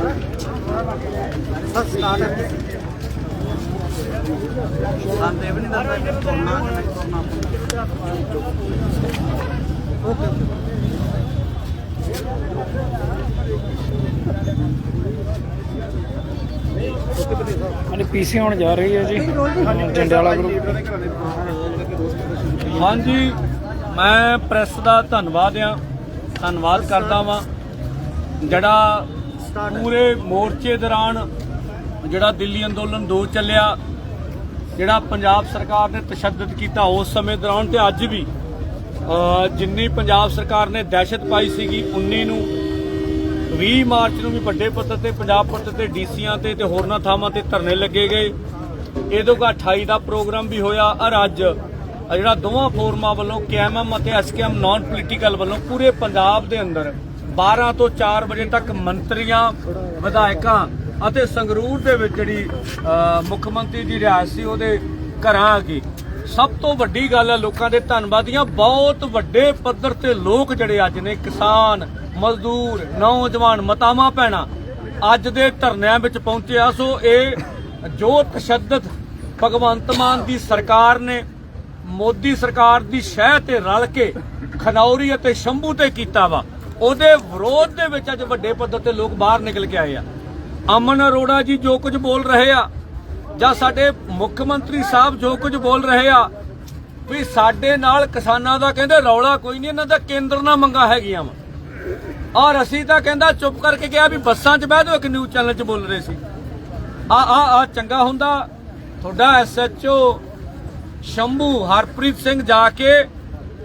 Sir start ਹੈ ਸਾਨੂੰ ਨਹੀਂ ਦੱਸਦਾ ਕਿ ਤੁਰਨਾ ਓਕੇ ਓਕੇ ਪੀਸੀ ਹੋਣ ਜਾ ਰਹੀ ਹੈ ਜੀ। ਜੰਡਿਆਲਾ ਗਰੁੱਪ ਹਾਂਜੀ, ਮੈਂ ਪ੍ਰੈਸ ਦਾ ਧੰਨਵਾਦ ਆ ਧੰਨਵਾਦ ਕਰਦਾ ਵਾਂ। ਜਿਹੜਾ ਪੂਰੇ ਮੋਰਚੇ ਦੌਰਾਨ ਜਿਹੜਾ ਦਿੱਲੀ ਅੰਦੋਲਨ ਦੋ ਚੱਲਿਆ, ਜਿਹੜਾ ਪੰਜਾਬ ਸਰਕਾਰ ਨੇ ਤਸ਼ੱਦਦ ਕੀਤਾ ਉਸ ਸਮੇਂ ਦੌਰਾਨ ਤੇ ਅੱਜ ਵੀ ਜਿੰਨੀ ਪੰਜਾਬ ਸਰਕਾਰ ਨੇ ਦਹਿਸ਼ਤ ਪਾਈ ਸੀਗੀ 19 ਨੂੰ 20 ਮਾਰਚ ਨੂੰ ਵੀ ਵੱਡੇ ਪੱਧਰ ਤੇ, ਪੰਜਾਬ ਪੱਧਰ ਤੇ ਡੀਸੀਆਂ ਤੇ ਤੇ ਹੋਰਨਾਂ ਥਾਵਾਂ ਤੇ ਧਰਨੇ ਲੱਗੇ ਗਏ। ਇਹਦੋਂ ਕਾ 28 ਦਾ ਪ੍ਰੋਗਰਾਮ ਵੀ ਹੋਇਆ। ਔਰ ਅੱਜ ਜਿਹੜਾ ਦੋਵਾਂ ਫੋਰਮਾਂ ਵੱਲੋਂ ਕੇਐਮਐਮ ਅਤੇ ਐਸਕੇਐਮ ਨਾਨ ਪੋਲੀਟੀਕਲ ਵੱਲੋਂ ਪੂਰੇ ਪੰਜਾਬ ਦੇ ਅੰਦਰ 12 ਤੋਂ 4 ਵਜੇ ਤੱਕ ਮੰਤਰੀਆਂ, ਵਿਧਾਇਕਾਂ ਅਤੇ ਸੰਗਰੂਰ ਦੇ ਵਿੱਚ ਜਿਹੜੀ ਮੁੱਖ ਮੰਤਰੀ ਦੀ ਰਿਹਾਇਸ਼ ਸੀ ਉਹਦੇ ਘਰਾਂ ਆ ਗਈ। ਸਭ ਤੋਂ ਵੱਡੀ ਗੱਲ ਹੈ ਲੋਕਾਂ ਦੇ ਧੰਨਵਾਦੀਆਂ ਬਹੁਤ ਵੱਡੇ ਪੱਧਰ ਤੇ ਲੋਕ ਜਿਹੜੇ ਅੱਜ ਨੇ, ਕਿਸਾਨ, ਮਜ਼ਦੂਰ, ਨੌਜਵਾਨ, ਮਤਾਵਾਂ ਪੈਣਾ ਅੱਜ ਦੇ ਧਰਨਿਆਂ ਵਿੱਚ ਪਹੁੰਚਿਆ ਸੋ ਇਹ ਜੋ ਤਸ਼ੱਦਦ ਭਗਵੰਤ ਮਾਨ ਦੀ ਸਰਕਾਰ ਨੇ, ਮੋਦੀ ਸਰਕਾਰ ਦੀ ਸ਼ਹਿ ਤੇ ਰਲ ਕੇ ਖਨੌਰੀ ਅਤੇ ਸ਼ੰਭੂ ਤੇ ਕੀਤਾ ਵਾ। ਉਹਦੇ ਵਿਰੋਧ ਦੇ ਵਿੱਚ ਅੱਜ ਵੱਡੇ ਪੱਧਰ ਤੇ ਲੋਕ ਬਾਹਰ ਨਿਕਲ ਕੇ ਆਏ ਆ। ਅਮਨ ਅਰੋੜਾ ਜੀ ਜੋ ਕੁਝ ਬੋਲ ਰਹੇ ਆ, ਜਾਂ ਸਾਡੇ ਮੁੱਖ ਮੰਤਰੀ ਸਾਹਿਬ ਜੋ ਕੁਝ ਬੋਲ ਰਹੇ ਆ, ਵੀ ਸਾਡੇ ਨਾਲ ਕਿਸਾਨਾਂ ਦਾ ਕਹਿੰਦੇ ਰੌਲਾ ਕੋਈ ਨਹੀਂ, ਇਹਨਾਂ ਦਾ ਕੇਂਦਰ ਨਾਲ ਮੰਗਾ ਹੈਗੀਆਂ ਵਾ। ਔਰ ਅਸੀਂ ਤਾਂ ਕਹਿੰਦਾ ਚੁੱਪ ਕਰਕੇ ਗਿਆ ਵੀ ਬੱਸਾਂ 'ਚ ਬਹਿ ਜਾਓ, ਇੱਕ ਨਿਊਜ਼ ਚੈਨਲ 'ਚ ਬੋਲ ਰਹੇ ਸੀ। ਆ ਆ ਆ ਚੰਗਾ ਹੁੰਦਾ। ਤੁਹਾਡਾ ਐਸਐਚਓ ਸ਼ੰਭੂ ਹਰਪ੍ਰੀਤ ਸਿੰਘ ਜਾ ਕੇ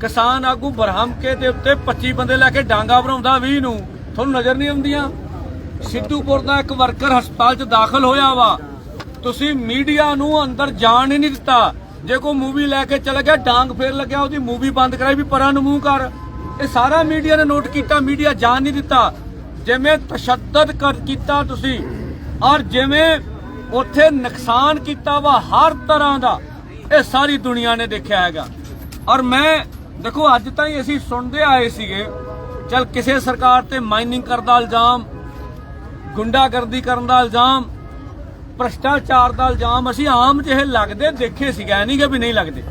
ਕਿਸਾਨ ਆਗੂ ਬਰਹਮਕੇ ਦੇ ਉੱਤੇ 25 ਬੰਦੇ ਲੈ ਕੇ ਡਾਂਗਾ ਬਣਾਉਂਦਾ 20 ਨੂੰ। ਤੁਹਾਨੂੰ ਨਜ਼ਰ ਨਹੀਂ ਆਉਂਦੀਆਂ? ਸਿੱਧੂਪੁਰ ਦਾ ਇੱਕ ਵਰਕਰ ਹਸਪਤਾਲ 'ਚ ਦਾਖਲ ਹੋਇਆ ਵਾ। ਤੁਸੀਂ ਮੀਡੀਆ ਨੂੰ ਅੰਦਰ ਜਾਣ ਹੀ ਨਹੀਂ ਦਿੱਤਾ। ਜੇ ਕੋਈ ਮੂਵੀ ਲੈ ਕੇ ਚਲਾ ਗਿਆ, ਡਾਂਗ ਫੇਰ ਲੱਗਿਆ, ਉਹਦੀ ਮੂਵੀ ਬੰਦ ਕਰਾਈ ਵੀ ਪਰਾਂ ਨੂੰ ਮੂੰਹ ਕਰ। ਇਹ ਸਾਰਾ ਮੀਡੀਆ ਨੇ ਨੋਟ ਕੀਤਾ, ਮੀਡੀਆ ਜਾਣ ਨਹੀਂ ਦਿੱਤਾ। ਜਿਵੇਂ ਤਸ਼ੱਦਦ ਕਰ ਕੀਤਾ ਤੁਸੀਂ, ਔਰ ਜਿਵੇਂ ਉੱਥੇ ਨੁਕਸਾਨ ਕੀਤਾ ਵਾ ਹਰ ਤਰ੍ਹਾਂ ਦਾ, ਇਹ ਸਾਰੀ ਦੁਨੀਆ ਨੇ ਦੇਖਿਆ ਹੈਗਾ। ਔਰ ਮੈਂ ਦੇਖੋ, ਅੱਜ ਤਾਈਂ ਅਸੀਂ ਸੁਣਦੇ ਆਏ ਸੀਗੇ, ਚਲ ਕਿਸੇ ਸਰਕਾਰ ਤੇ ਮਾਈਨਿੰਗ ਕਰਨ ਦਾ ਇਲਜ਼ਾਮ, ਗੁੰਡਾਗਰਦੀ ਕਰਨ ਦਾ ਇਲਜ਼ਾਮ, ਭ੍ਰਸ਼ਟਾਚਾਰ ਦਾ ਇਲਜ਼ਾਮ, ਅਸੀਂ ਆਮ ਜਿਹੇ ਲੱਗਦੇ, ਦੇਖੇ ਸੀਗਾ ਨਹੀਂ ਕਿ ਵੀ ਨਹੀਂ ਲੱਗਦੇ।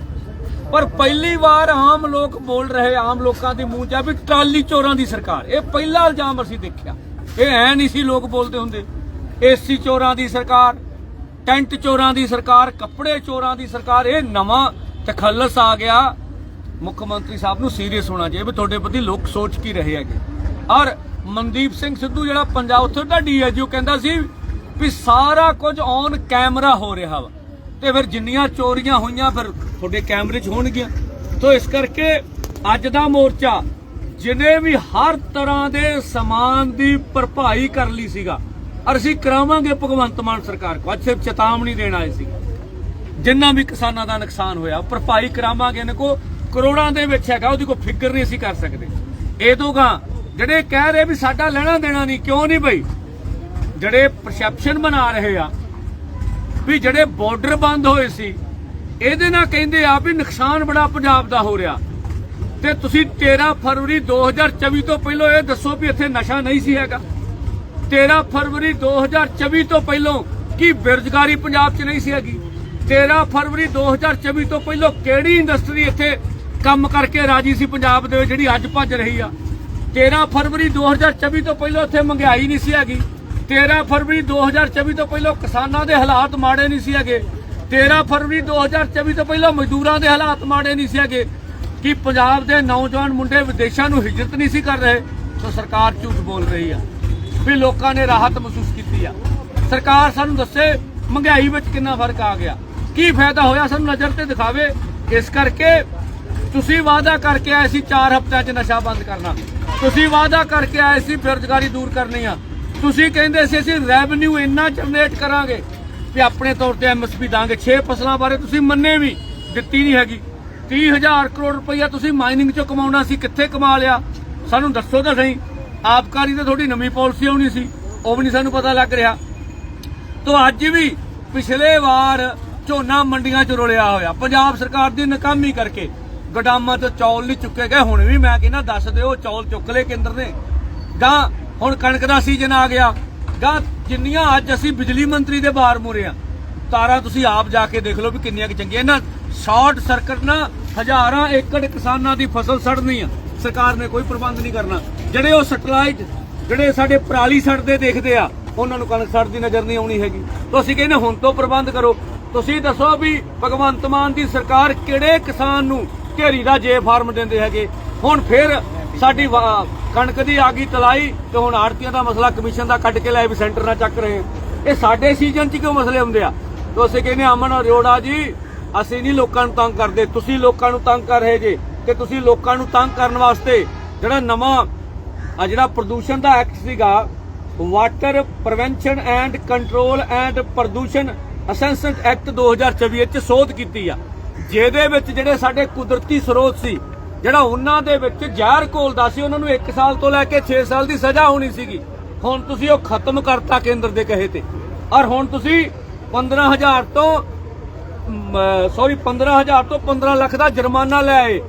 ਪਰ ਪਹਿਲੀ ਵਾਰ ਆਮ ਲੋਕ ਬੋਲ ਰਹੇ, ਆਮ ਲੋਕਾਂ ਦੇ ਮੂੰਹ 'ਚ ਆ ਵੀ ਟਰਾਲੀ ਚੋਰਾਂ ਦੀ ਸਰਕਾਰ। ਇਹ ਪਹਿਲਾ ਇਲਜ਼ਾਮ ਅਸੀਂ ਦੇਖਿਆ। ਇਹ ਐ ਨਹੀਂ ਸੀ ਲੋਕ ਬੋਲਦੇ ਹੁੰਦੇ। ਏਸੀ ਚੋਰਾਂ ਦੀ ਸਰਕਾਰ, ਟੈਂਟ ਚੋਰਾਂ ਦੀ ਸਰਕਾਰ, ਕੱਪੜੇ ਚੋਰਾਂ ਦੀ ਸਰਕਾਰ, ਇਹ ਨਵਾਂ ਤਖੱਲਸ ਆ ਗਿਆ। ਮੁੱਖ ਮੰਤਰੀ ਸਾਹਿਬ ਨੂੰ ਸੀਰੀਅਸ ਹੋਣਾ ਚਾਹੀਦਾ ਵੀ ਤੁਹਾਡੇ ਪ੍ਰਤੀ ਲੋਕ ਸੋਚ ਕੀ ਰਹੇ ਹੈਗੇ। ਔਰ ਮਨਦੀਪ ਸਿੰਘ ਸਿੱਧੂ ਜਿਹੜਾ ਪੰਜਾਬ ਉੱਥੇ ਦਾ ਡੀਐਜੀਓ ਕਹਿੰਦਾ ਸੀ ਵੀ ਸਾਰਾ ਕੁਝ ਔਨ ਕੈਮਰਾ ਹੋ ਰਿਹਾ ਵਾ। ਤੇ ਫਿਰ ਜਿੰਨੀਆਂ ਚੋਰੀਆਂ ਹੋਈਆਂ ਫਿਰ ਤੁਹਾਡੇ ਕੈਮਰੇ 'ਚ ਹੋਣਗੀਆਂ। ਤੋਂ ਇਸ ਕਰਕੇ ਅੱਜ ਦਾ ਮੋਰਚਾ ਜਿਨੇ ਵੀ ਹਰ ਤਰ੍ਹਾਂ ਦੇ ਸਮਾਨ ਦੀ ਭਰਪਾਈ ਕਰ ਲਈ ਸੀਗਾ, ਔਰ ਅਸੀਂ ਕਰਾਵਾਂਗੇ ਭਗਵੰਤ ਮਾਨ ਸਰਕਾਰ ਕੋ ਅੱਜ ਚੇਤਾਵਨੀ ਦੇਣ ਆਏ ਸੀ। ਜਿੰਨਾ ਵੀ ਕਿਸਾਨਾਂ ਦਾ ਨੁਕਸਾਨ ਹੋਇਆ ਭਰਪਾਈ ਕਰਾਵਾਂਗੇ ਇਹਨਾਂ ਕੋ ਕਰੋੜਾਂ ਦੇ ਵਿੱਚ ਹੈਗਾ, ਉਹਦੀ ਕੋਈ ਫਿਕਰ ਨਹੀਂ ਅਸੀਂ ਕਰ ਸਕਦੇ। ਇਹ ਦੋਗਾ ਜਿਹੜੇ ਕਹਿ ਰਹੇ ਵੀ ਸਾਡਾ ਲੈਣਾ ਦੇਣਾ ਨਹੀਂ, ਕਿਉਂ ਨਹੀਂ ਬਈ? ਜਿਹੜੇ ਪਰਸੈਪਸ਼ਨ ਬਣਾ ਰਹੇ ਆ ਵੀ ਜਿਹੜੇ ਬਾਰਡਰ ਬੰਦ ਹੋਏ ਸੀ, ਇਹਦੇ ਨਾਲ ਕਹਿੰਦੇ ਆ ਵੀ ਨੁਕਸਾਨ ਬੜਾ ਪੰਜਾਬ ਦਾ ਹੋ ਰਿਹਾ। ਤੇ ਤੁਸੀਂ 13 ਫਰਵਰੀ 2024 ਤੋਂ ਪਹਿਲਾਂ ਇਹ ਦੱਸੋ ਵੀ ਇੱਥੇ ਨਸ਼ਾ ਨਹੀਂ ਸੀ ਹੈਗਾ। 13 ਫਰਵਰੀ 2024 ਤੋਂ ਪਹਿਲਾਂ ਕੀ ਬੇਰੁਜ਼ਗਾਰੀ ਪੰਜਾਬ 'ਚ ਨਹੀਂ ਸੀ ਹੈਗੀ? 13 ਫਰਵਰੀ 2024 ਤੋਂ ਪਹਿਲਾਂ ਕਿਹੜੀ ਇੰਡਸਟਰੀ ਇੱਥੇ ਕੰਮ ਕਰਕੇ ਰਾਜੀ ਸੀ ਪੰਜਾਬ ਦੇ ਵਿੱਚ, ਜਿਹੜੀ ਅੱਜ ਭੱਜ ਰਹੀ ਆ। 13 ਫਰਵਰੀ 2024 ਤੋਂ ਪਹਿਲਾਂ ਇੱਥੇ ਮਹਿੰਗਾਈ ਨਹੀਂ ਸੀ ਹੈਗੀ। 13 ਫਰਵਰੀ 2024 ਤੋਂ ਪਹਿਲਾਂ ਕਿਸਾਨਾਂ ਦੇ ਹਾਲਾਤ ਮਾੜੇ ਨਹੀਂ ਸੀ ਹੈਗੇ। 13 ਫਰਵਰੀ 2024 ਤੋਂ ਪਹਿਲਾਂ ਮਜ਼ਦੂਰਾਂ ਦੇ ਹਾਲਾਤ ਮਾੜੇ ਨਹੀਂ ਸੀ ਹੈਗੇ। ਕਿ ਪੰਜਾਬ ਦੇ ਨੌਜਵਾਨ ਮੁੰਡੇ ਵਿਦੇਸ਼ਾਂ ਨੂੰ ਹਿਜਰਤ ਨਹੀਂ ਸੀ ਕਰ ਰਹੇ? ਤਾਂ ਸਰਕਾਰ ਝੂਠ ਬੋਲ ਰਹੀ ਆ। ਵੀ ਲੋਕਾਂ ਨੇ ਰਾਹਤ ਮਹਿਸੂਸ ਕੀਤੀ ਆ। ਸਰਕਾਰ ਸਾਨੂੰ ਦੱਸੇ ਮਹਿੰਗਾਈ ਵਿੱਚ ਕਿੰਨਾ ਫ਼ਰਕ ਆ ਗਿਆ। ਕੀ ਫਾਇਦਾ ਹੋਇਆ ਸਾਨੂੰ ਨਜ਼ਰ ਤੇ ਦਿਖਾਵੇ? ਇਸ ਕਰਕੇ ਤੁਸੀਂ ਵਾਅਦਾ ਕਰਕੇ ਆਏ ਸੀ 4 ਹਫ਼ਤਿਆਂ 'ਚ ਨਸ਼ਾ ਬੰਦ ਕਰਨਾ। ਤੁਸੀਂ ਵਾਅਦਾ ਕਰਕੇ ਆਏ ਸੀ ਬੇਰੁਜ਼ਗਾਰੀ ਦੂਰ ਕਰਨੀ ਆ। ਤੁਸੀਂ ਕਹਿੰਦੇ ਸੀ ਅਸੀਂ ਰੈਵਨਿਊ ਇੰਨਾ ਜਨਰੇਟ ਕਰਾਂਗੇ ਵੀ ਆਪਣੇ ਤੌਰ ਤੇ ਐਮਐਸਪੀ ਦਾਂਗੇ। 6 ਫਸਲਾਂ ਬਾਰੇ ਤੁਸੀਂ ਮੰਨੇ ਵੀ, ਦਿੱਤੀ ਨਹੀਂ ਹੈਗੀ। 30000 ਕਰੋੜ ਰੁਪਈਆ ਤੁਸੀਂ ਮਾਈਨਿੰਗ 'ਚੋਂ ਕਮਾਉਣਾ ਸੀ, ਕਿੱਥੇ ਕਮਾ ਲਿਆ? ਸਾਨੂੰ ਦੱਸੋ ਤਾਂ ਸਹੀ। ਆਬਕਾਰੀ ਤੇ ਤੁਹਾਡੀ ਨਵੀਂ ਪਾਲਿਸੀ ਆਉਣੀ ਸੀ, ਉਹ ਵੀ ਨਹੀਂ ਸਾਨੂੰ ਪਤਾ ਲੱਗ ਰਿਹਾ। ਤੋਂ ਅੱਜ ਵੀ ਪਿਛਲੇ ਵਾਰ ਝੋਨਾ ਮੰਡੀਆਂ 'ਚ ਰੁਲਿਆ ਹੋਇਆ। ਪੰਜਾਬ ਸਰਕਾਰ ਦੀ ਨਾਕਾਮੀ ਕਰਕੇ ਗੋਦਾਮਾਂ ਤੋਂ ਚੌਲ ਨਹੀਂ ਚੁੱਕੇ ਗਏ। ਹੁਣ ਵੀ ਮੈਂ ਕਹਿੰਦਾ, ਦੱਸ ਦਿਓ, ਚੌਲ ਚੁੱਕ ਲਏ ਕੇਂਦਰ ਨੇ। ਗਾਂ ਹੁਣ ਕਣਕ ਦਾ ਸੀਜ਼ਨ ਆ ਗਿਆ। ਗਾ ਜਿੰਨੀਆਂ ਅੱਜ ਅਸੀਂ ਬਿਜਲੀ ਮੰਤਰੀ ਦੇ ਬਾਹਰ ਮੁਰੇ ਆ, ਤਾਰਾਂ ਤੁਸੀਂ ਆਪ ਜਾ ਕੇ ਦੇਖ ਲਓ ਵੀ ਕਿੰਨੀਆਂ ਕਿ ਚੰਗੀਆਂ। ਇਹਨਾਂ ਸ਼ਾਰਟ ਸਰਕਟ ਨਾ ਹਜ਼ਾਰਾਂ ਏਕੜ ਕਿਸਾਨਾਂ ਦੀ ਫਸਲ ਸੜਨੀ ਆ। ਸਰਕਾਰ ਨੇ ਕੋਈ ਪ੍ਰਬੰਧ ਨਹੀਂ ਕਰਨਾ। ਜਿਹੜੇ ਉਹ ਸੈਟਲਾਈਟ, ਜਿਹੜੇ ਸਾਡੇ ਪਰਾਲੀ ਸੜਦੇ ਦੇਖਦੇ ਆ, ਉਹਨਾਂ ਨੂੰ ਕਣਕ ਸੜਦੀ ਨਜ਼ਰ ਨਹੀਂ ਆਉਣੀ ਹੈਗੀ। ਤੁਸੀਂ ਕਹਿੰਦੇ ਹੁਣ ਤੋਂ ਪ੍ਰਬੰਧ ਕਰੋ। ਤੁਸੀਂ ਦੱਸੋ ਵੀ ਭਗਵੰਤ ਮਾਨ ਦੀ ਸਰਕਾਰ ਕਿਹੜੇ ਕਿਸਾਨ ਨੂੰ ਢੇਰੀ ਦਾ ਜੇ ਫਾਰਮ ਦਿੰਦੇ ਹੈਗੇ। ਹੁਣ ਫਿਰ ਸਾਡੀ ਕਣਕ ਦੀ ਆ ਗਈ ਤਲਾਈ ਤੇ ਹੁਣ ਆੜਤੀਆਂ ਦਾ ਮਸਲਾ ਕਮਿਸ਼ਨ ਦਾ ਕੱਢ ਕੇ ਲੈ ਵੀ ਸੈਂਟਰ ਨਾਲ ਚੱਕ ਰਹੇ। ਇਹ ਸਾਡੇ ਸੀਜ਼ਨ 'ਚ ਕਿਉਂ ਮਸਲੇ ਹੁੰਦੇ ਆ? ਤਾਂ ਅਸੀਂ ਕਹਿੰਦੇ ਅਮਨ ਅਰੋੜਾ ਜੀ, ਅਸੀਂ ਨਹੀਂ ਲੋਕਾਂ ਨੂੰ ਤੰਗ ਕਰਦੇ। ਤੁਸੀਂ ਲੋਕਾਂ ਨੂੰ ਤੰਗ ਕਰ ਰਹੇ ਜੇ ਤੇ ਤੁਸੀਂ ਲੋਕਾਂ ਨੂੰ ਤੰਗ ਕਰਨ ਵਾਸਤੇ ਜਿਹੜਾ ਨਵਾਂ, ਆ ਜਿਹੜਾ ਪ੍ਰਦੂਸ਼ਣ ਦਾ ਐਕਟ ਸੀਗਾ water prevention and control and ਪ੍ਰਦੂਸ਼ਣ ਅਸੈਂਸਮੈਂਟ ਐਕਟ 2024 ਵਿੱਚ ਸੋਧ ਕੀਤੀ ਆ। ਜਿਹਦੇ ਵਿੱਚ ਜਿਹੜੇ ਸਾਡੇ ਕੁਦਰਤੀ ਸਰੋਤ ਸੀ, ਜਿਹੜਾ ਉਹਨਾਂ ਦੇ ਵਿੱਚ ਜ਼ਹਿਰ ਘੋਲਦਾ ਸੀ, ਉਹਨਾਂ ਨੂੰ 1 ਸਾਲ ਤੋਂ ਲੈ ਕੇ 6 ਸਾਲ ਦੀ ਸਜ਼ਾ ਹੋਣੀ ਸੀਗੀ। ਹੁਣ ਤੁਸੀਂ ਉਹ ਖਤਮ ਕਰਤਾ ਕੇਂਦਰ ਦੇ ਕਹੇ ਤੇ। ਔਰ ਹੁਣ ਤੁਸੀਂ 15000 ਤੋਂ ਸੌਰੀ 15000 ਤੋਂ 15 ਲੱਖ ਦਾ ਜੁਰਮਾਨਾ ਲੈ ਆਏ।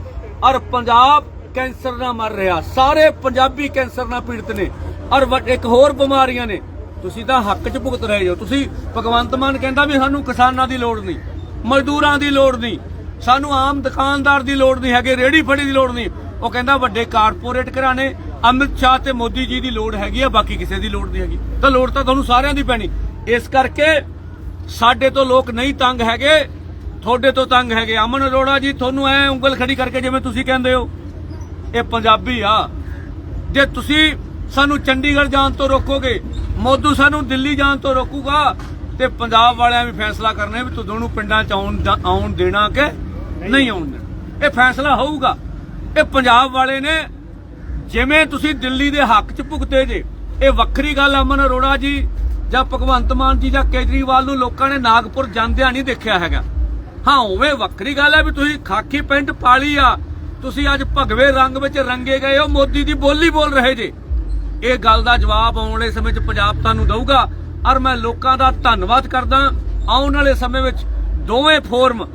ਔਰ ਪੰਜਾਬ ਕੈਂਸਰ ਨਾਲ ਮਰ ਰਿਹਾ। ਸਾਰੇ ਪੰਜਾਬੀ ਕੈਂਸਰ ਨਾਲ ਪੀੜਤ ਨੇ। ਔਰ ਇੱਕ ਹੋਰ ਬਿਮਾਰੀਆਂ ਨੇ। ਤੁਸੀਂ ਤਾਂ ਹੱਕ 'ਚ ਭੁਗਤ ਰਹੇ ਹੋ। ਤੁਸੀਂ ਭਗਵੰਤ ਮਾਨ ਕਹਿੰਦਾ ਵੀ ਸਾਨੂੰ ਕਿਸਾਨਾਂ ਦੀ ਲੋੜ ਨਹੀਂ। ਮਜ਼ਦੂਰਾਂ ਦੀ ਲੋੜ ਨਹੀਂ। ਸਾਨੂੰ ਆਮ ਦੁਕਾਨਦਾਰ ਦੀ ਲੋੜ ਨਹੀਂ ਹੈਗੇ ਰੇੜੀ ਫੜੀ ਦੀ ਲੋੜ ਨਹੀਂ। ਉਹ ਕਹਿੰਦਾ ਵੱਡੇ ਕਾਰਪੋਰੇਟ ਘਰਾਣੇ, ਅਮਿਤ ਸ਼ਾਹ ਤੇ ਮੋਦੀ ਜੀ ਦੀ ਲੋੜ ਹੈਗੀ ਆ, ਬਾਕੀ ਕਿਸੇ ਦੀ ਲੋੜ ਨਹੀਂ ਹੈਗੀ। ਤਾਂ ਲੋੜ ਤਾਂ ਤੁਹਾਨੂੰ ਸਾਰਿਆਂ ਦੀ ਪੈਣੀ। ਇਸ ਕਰਕੇ ਸਾਡੇ ਤੋਂ ਲੋਕ ਨਹੀਂ ਤੰਗ ਹੈਗੇ, ਤੁਹਾਡੇ ਤੋਂ ਤੰਗ ਹੈਗੇ। ਅਮਨ ਅਰੋੜਾ ਜੀ, ਤੁਹਾਨੂੰ ਐ ਉਂਗਲ ਖੜੀ ਕਰਕੇ ਜਿਵੇਂ ਤੁਸੀਂ ਕਹਿੰਦੇ ਹੋ, ਇਹ ਪੰਜਾਬੀ ਆ। ਜੇ ਤੁਸੀਂ ਸਾਨੂੰ ਚੰਡੀਗੜ੍ਹ ਜਾਣ ਤੋਂ ਰੋਕੋਗੇ, ਮੋਦੂ ਸਾਨੂੰ ਦਿੱਲੀ ਜਾਣ ਤੋਂ ਰੋਕੂਗਾ ਤੇ ਪੰਜਾਬ ਵਾਲਿਆਂ ਵੀ ਫੈਸਲਾ ਕਰਨਾ ਵੀ ਤੂੰ ਦੋਨੋਂ ਪਿੰਡਾਂ ਚ ਆਉਣ ਆਉਣ ਦੇਣਾ ਕਿ ਨਹੀਂ। ਆਉਣ ਦੇਣਾ? ਇਹ ਫੈਸਲਾ ਹੋਊਗਾ। ਇਹ ਪੰਜਾਬ ਵਾਲੇ ਨੇ ਜਿਵੇਂ ਤੁਸੀਂ ਦਿੱਲੀ ਦੇ ਹੱਕ 'ਚ ਭੁਗਤੇ ਜੇ ਇਹ ਵੱਖਰੀ ਗੱਲ ਅਮਨ ਅਰੋੜਾ ਜੀ ਜਾਂ ਭਗਵੰਤ ਮਾਨ ਜੀ ਜਾਂ ਕੇਜਰੀਵਾਲ ਨੂੰ ਲੋਕਾਂ ਨੇ ਨਾਗਪੁਰ ਜਾਂਦਿਆਂ ਨਹੀਂ ਦੇਖਿਆ ਹੈਗਾ। ਹਾਂ ਉਵੇਂ ਵੱਖਰੀ ਗੱਲ ਹੈ ਵੀ ਤੁਸੀਂ ਖਾਕੀ ਪੈਂਟ ਪਾਲੀ ਆ ਤੁਸੀਂ ਅੱਜ ਭਗਵੇ ਰੰਗ ਵਿੱਚ ਰੰਗੇ ਗਏ ਹੋ ਮੋਦੀ ਦੀ ਬੋਲੀ ਬੋਲ ਰਹੇ ਜੇ। ਇਹ ਗੱਲ ਦਾ ਜਵਾਬ ਆਉਣ ਵਾਲੇ ਸਮੇਂ 'ਚ ਪੰਜਾਬ ਤੁਹਾਨੂੰ ਦਊਗਾ। ਔਰ ਮੈਂ ਲੋਕਾਂ ਦਾ ਧੰਨਵਾਦ ਕਰਦਾ ਆਉਣ ਵਾਲੇ ਸਮੇਂ ਵਿੱਚ ਦੋਵੇਂ ਫੋਰਮ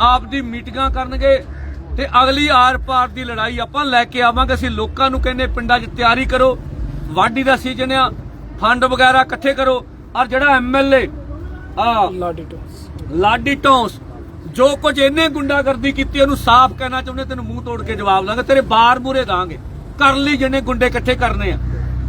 ਆਪ ਦੀ ਮੀਟਿੰਗਾਂ ਕਰਨਗੇ ਤੇ ਅਗਲੀ ਆਰ-ਪਾਰ ਦੀ ਲੜਾਈ ਆਪਾਂ ਲੈ ਕੇ ਆਵਾਂਗੇ। ਅਸੀਂ ਲੋਕਾਂ ਨੂੰ ਕਹਿੰਦੇ ਪਿੰਡਾਂ 'ਚ ਤਿਆਰੀ ਕਰੋ ਵਾਢੀ ਦਾ ਸੀਜ਼ਨ ਆ ਫੰਡ ਵਗੈਰਾ ਇਕੱਠੇ ਕਰੋ ਔਰ ਜਿਹੜਾ ਐਮਐਲਏ ਆ ਲਾਡੀ ਟੋਸ। ਲਾਡੀ ਟੌਂਸ ਜੋ ਕੁਝ ਇਹਨੇ ਗੁੰਡਾਗਰਦੀ ਕੀਤੀ ਉਹਨੂੰ ਸਾਫ਼ ਕਹਿਣਾ ਚਾਹੁੰਦੇ ਤੈਨੂੰ ਮੂੰਹ ਤੋੜ ਕੇ ਜਵਾਬ ਦਾਂਗੇ ਤੇਰੇ ਬਾਰ ਮੂਰੇ ਦਾਂਗੇ। ਕਰ ਲਈ ਜਿਹਨੇ ਗੁੰਡੇ ਇਕੱਠੇ ਕਰਨੇ ਆ।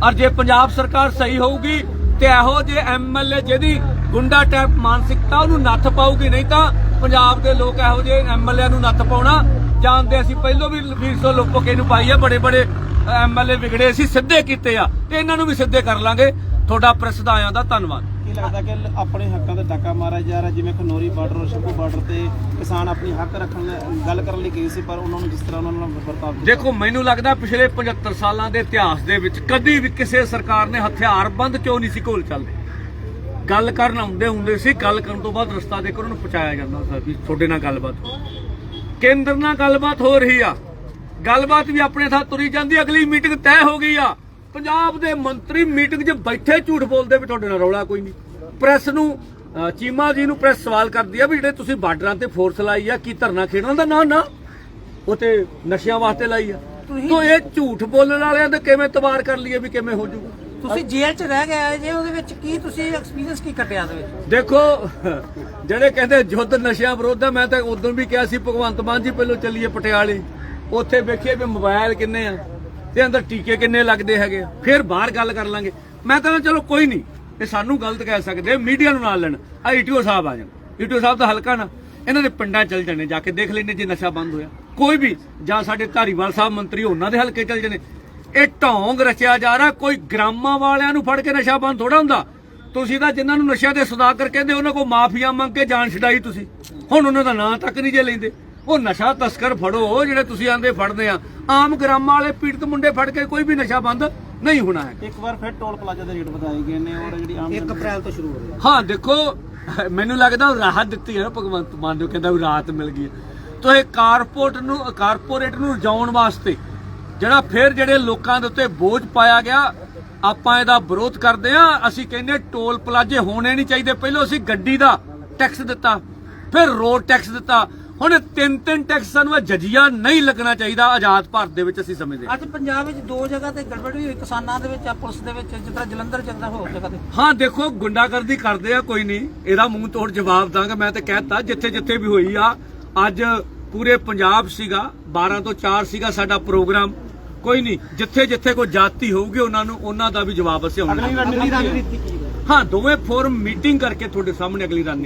ਔਰ ਜੇ ਪੰਜਾਬ ਸਰਕਾਰ ਸਹੀ ਹੋਊਗੀ ਤੇ ਇਹੋ ਜੇ ਐਮਐਲਏ ਜਿਹਦੀ ਗੁੰਡਾ ਟੈਪ ਮਾਨਸਿਕਤਾ ਉਹਨੂੰ ਨੱਥ ਪਾਊਗੀ, ਨਹੀਂ ਤਾਂ ਪੰਜਾਬ ਦੇ ਲੋਕ ਇਹੋ ਜੇ ਐਮਐਲਏ ਨੂੰ ਨੱਥ ਪਾਉਣਾ ਜਾਣਦੇ ਅਸੀਂ ਪਹਿਲਾਂ ਵੀ 200 ਲੋਕੋਕੇ ਨੂੰ ਪਾਈ ਆ, ਬੜੇ ਬੜੇ ਐਮਐਲਏ ਵਿਗੜੇ ਅਸੀਂ ਸਿੱਧੇ ਕੀਤੇ ਆ, ਤੇ ਇਹਨਾਂ ਨੂੰ ਵੀ ਸਿੱਧੇ ਕਰ ਲਾਂਗੇ। ਤੁਹਾਡਾ ਪ੍ਰੈਸ ਦਾ ਆਇਆਂ ਦਾ ਧੰਨਵਾਦ। ਕੀ ਲੱਗਦਾ ਕਿ ਆਪਣੇ ਹੱਕਾਂ ਤੇ ਟਾਕਾ ਮਾਰਿਆ ਜਾ ਰਿਹਾ, ਜਿਵੇਂ ਖਨੋਰੀ ਬਾਰਡਰ ਔਰ ਸ਼ੰਭੂ ਬਾਰਡਰ ਤੇ ਕਿਸਾਨ ਆਪਣੀ ਹੱਕ ਰੱਖਣ ਲਈ ਗੱਲ ਕਰਨ ਲਈ ਗਏ ਸੀ, ਪਰ ਉਹਨਾਂ ਨੂੰ ਜਿਸ ਤਰ੍ਹਾਂ ਉਹਨਾਂ ਨਾਲ ਵਰਤਾਅ ਦੇਖੋ, ਮੈਨੂੰ ਲੱਗਦਾ ਪਿਛਲੇ 75 ਸਾਲਾਂ ਦੇ ਇਤਿਹਾਸ ਦੇ ਵਿੱਚ ਕਦੀ ਵੀ ਕਿਸੇ ਸਰਕਾਰ ਨੇ ਹਥਿਆਰਬੰਦ ਕਿਉਂ ਨਹੀਂ ਸੀ ਘੋਲ ਚੱਲਦੇ? ਗੱਲ ਕਰਨ ਆਉਂਦੇ ਹੁੰਦੇ ਸੀ, ਗੱਲ ਕਰਨ ਤੋਂ ਬਾਅਦ ਰਸਤਾ ਦੇ ਕੇ ਉਹਨਾਂ ਨੂੰ ਪਹੁੰਚਾਇਆ ਜਾਂਦਾ ਸੀ ਵੀ ਤੁਹਾਡੇ ਨਾਲ ਗੱਲਬਾਤ ਕੇਂਦਰ ਨਾਲ ਗੱਲਬਾਤ ਹੋ ਰਹੀ ਆ। ਗੱਲਬਾਤ ਵੀ ਆਪਣੇ ਥਾਂ ਤੁਰੀ ਜਾਂਦੀ, ਅਗਲੀ ਮੀਟਿੰਗ ਤੈਅ ਹੋ ਗਈ ਆ। ਪੰਜਾਬ ਦੇ ਮੰਤਰੀ ਮੀਟਿੰਗ 'ਚ ਬੈਠੇ ਝੂਠ ਬੋਲਦੇ ਵੀ ਤੁਹਾਡੇ ਨਾਲ ਰੌਲਾ ਕੋਈ ਨਹੀਂ। ਪ੍ਰੈਸ ਨੂੰ ਚੀਮਾ ਜੀ ਨੂੰ ਪ੍ਰੈਸ ਸਵਾਲ ਕਰਦੀ ਆ ਵੀ ਜਿਹੜੇ ਤੁਸੀਂ ਬਾਰਡਰਾਂ ਤੇ ਫੋਰਸ ਲਾਈ ਆ ਕੀ ਧਰਨਾ ਖੇਡਣ ਦਾ ਨਾ ਨਾ? ਉਹ ਤੇ ਨਸ਼ਿਆਂ ਵਾਸਤੇ ਲਾਈ ਆ। ਤੋ ਇਹ ਝੂਠ ਬੋਲਣ ਵਾਲਿਆਂ ਦਾ ਕਿਵੇਂ ਤਬਾਰ ਕਰ ਲਈਏ ਵੀ ਕਿਵੇਂ ਹੋ ਜਾਊਗਾ ਤੁਸੀਂ ਜੇਲ੍ਹ 'ਚ ਰਹਿ ਗਏ ਜੇ ਉਹਦੇ ਵਿੱਚ ਕੀ ਤੁਸੀਂ ਐਕਸਪੀਰੀਅੰਸ ਕੀ ਕੱਟਿਆ ਉਹਦੇ ਵਿੱਚ? ਦੇਖੋ ਜਿਹੜੇ ਕਹਿੰਦੇ ਯੁੱਧ ਨਸ਼ਿਆਂ ਵਿਰੋਧ ਮੈਂ ਤਾਂ ਉਦੋਂ ਵੀ ਕਿਹਾ ਸੀ ਭਗਵੰਤ ਮਾਨ ਜੀ ਪਹਿਲਾਂ ਚੱਲੀਏ ਪਟਿਆਲੇ। ਉੱਥੇ ਵੇਖੀਏ ਵੀ ਮੋਬਾਈਲ ਕਿੰਨੇ ਆ ਤੇ ਅੰਦਰ ਟੀਕੇ ਕਿੰਨੇ ਲੱਗਦੇ ਹੈਗੇ। ਫਿਰ ਬਾਹਰ ਗੱਲ ਕਰ ਲਾਂਗੇ। ਮੈਂ ਤਾਂ ਚਲੋ ਕੋਈ ਨਹੀਂ ਇਹ ਸਾਨੂੰ ਗਲਤ ਕਹਿ ਸਕਦੇ ਮੀਡੀਆ ਨੂੰ ਨਾਲ ਲੈਣ। ਆ ਈਟੀਓ ਸਾਹਿਬ ਆ ਜਾਣ। ਈਟੀਓ ਸਾਹਿਬ ਦਾ ਹਲਕਾ ਨਾ, ਇਹਨਾਂ ਦੇ ਪਿੰਡਾਂ ਚੱਲ ਜਾਣੇ, ਜਾ ਕੇ ਦੇਖ ਲੈਣੇ ਜੇ ਨਸ਼ਾ ਬੰਦ ਹੋਇਆ। ਕੋਈ ਵੀ, ਜਾਂ ਸਾਡੇ ਧਾਰੀਵਾਲ ਸਾਹਿਬ ਮੰਤਰੀ ਉਹਨਾਂ ਦੇ ਹਲਕੇ ਚੱਲ ਜਾਣੇ। ਇਹ ਢੋਂਗ ਰਚਿਆ ਜਾ ਰਿਹਾ, ਕੋਈ ਗ੍ਰਾਮਾਂ ਵਾਲਿਆਂ ਨੂੰ ਫੜ ਕੇ ਨਸ਼ਾ ਬੰਦ ਥੋੜਾ ਹੁੰਦਾ। ਤੁਸੀਂ ਤਾਂ ਜਿਨ੍ਹਾਂ ਨੂੰ ਨਸ਼ਿਆਂ ਦੇ ਸੌਦਾਗਰ ਕਹਿੰਦੇ ਉਹਨਾਂ ਕੋਲ ਮਾਫੀਆ ਮੰਗ ਕੇ ਜਾਨ ਛਡਾਈ ਤੁਸੀਂ। ਹੁਣ ਉਹਨਾਂ ਦਾ ਨਾਂ ਤੱਕ ਨਹੀਂ ਜੇ ਲੈਂਦੇ। ਉਹ ਨਸ਼ਾ ਤਸਕਰ ਫੜੋ, ਜਿਹੜੇ ਤੁਸੀਂ ਆਂਦੇ ਫੜਦੇ ਆ। ਆਮ ਗ੍ਰਾਮਾਂ ਵਾਲੇ ਪੀੜਤ ਮੁੰਡੇ ਫੜ ਕੇ ਕੋਈ ਵੀ ਨਸ਼ਾ ਬੰਦ ਨਹੀਂ ਹੋਣਾ ਹੈ। ਇੱਕ ਵਾਰ ਫਿਰ ਟੋਲ ਪਲਾਜ਼ਾ ਦੇ ਰੇਟ ਵਧਾਏ ਗਏ ਨੇ ਔਰ ਜਿਹੜੀ ਆਮ 1 ਅਪ੍ਰੈਲ ਤੋਂ ਸ਼ੁਰੂ ਹੋ ਰਿਹਾ ਹਾਂ। ਦੇਖੋ ਮੈਨੂੰ ਲੱਗਦਾ ਉਹ ਰਾਹਤ ਦਿੱਤੀ ਹੈ ਨਾ ਭਗਵੰਤ ਮਾਨ ਨੂੰ ਕਹਿੰਦਾ ਵੀ ਰਾਹਤ ਮਿਲ ਗਈ। ਤੋ ਇਹ ਕਾਰਪੋਰੇਟ ਨੂੰ ਕਾਰਪੋਰੇਟ ਨੂੰ ਰਜਾਉਣ ਵਾਸਤੇ ਜਿਹੜਾ ਫਿਰ ਜਿਹੜੇ ਲੋਕਾਂ ਦੇ ਉੱਤੇ ਬੋਝ ਪਾਇਆ ਗਿਆ ਆਪਾਂ ਇਹਦਾ ਵਿਰੋਧ ਕਰਦੇ ਆ ਅਸੀਂ ਕਹਿੰਦੇ ਟੋਲ ਪਲਾਜ਼ੇ ਹੋਣੇ ਨਹੀਂ ਚਾਹੀਦੇ। ਪਹਿਲਾਂ ਅਸੀਂ ਗੱਡੀ ਦਾ ਟੈਕਸ ਦਿੱਤਾ ਫਿਰ ਰੋਡ ਟੈਕਸ ਦਿੱਤਾ। ਹੁਣ ਤਿੰਨ ਤਿੰਨ ਟੈਕਸਾਂ ਨੂੰ ਇਹ ਜਜੀਆ ਨਹੀਂ ਲੱਗਣਾ ਚਾਹੀਦਾ ਆਜ਼ਾਦ ਭਾਰਤ ਦੇ ਵਿੱਚ ਅਸੀਂ ਸਮਝਦੇ ਹਾਂ। ਅੱਜ ਪੰਜਾਬ ਵਿੱਚ ਦੋ ਜਗ੍ਹਾ ਤੇ ਗੜਬੜ ਹੋਈ ਕਿਸਾਨਾਂ ਦੇ ਵਿੱਚ ਆ ਪੁਲਿਸ ਦੇ ਵਿੱਚ ਜਿਸ ਤਰ੍ਹਾਂ ਜਲੰਧਰ ਜਗਦਾ ਹੋਰ ਜਗ੍ਹਾ ਤੇ। ਹਾਂ ਦੇਖੋ ਗੁੰਡਾਗਰਦੀ ਕਰਦੇ ਆ ਕੋਈ ਨਹੀਂ ਇਹਦਾ ਮੂੰਹ ਤੋੜ ਜਵਾਬ ਦਾਂਗਾ ਮੈਂ ਤੇ ਕਹਿਤਾ ਜਿੱਥੇ ਜਿੱਥੇ ਵੀ ਹੋਈ ਆ ਅੱਜ ਪੂਰੇ ਪੰਜਾਬ ਸੀਗਾ 12 ਤੋਂ 4 ਸੀਗਾ ਸਾਡਾ ਪ੍ਰੋਗਰਾਮ ਕੋਈ ਨਹੀਂ ਜਿੱਥੇ ਜਿੱਥੇ ਕੋਈ ਜਾਤੀ ਹੋਊਗੀ ਉਹਨਾਂ ਨੂੰ ਉਹਨਾਂ ਦਾ ਵੀ ਜਵਾਬ ਅਸੀਂ ਆਉਣਾ। ਹਾਂ ਦੋਵੇਂ ਫੋਰਮ ਮੀਟਿੰਗ ਕਰਕੇ ਤੁਹਾਡੇ ਸਾਹਮਣੇ ਅਗਲੀ ਰਣਨੀਤੀ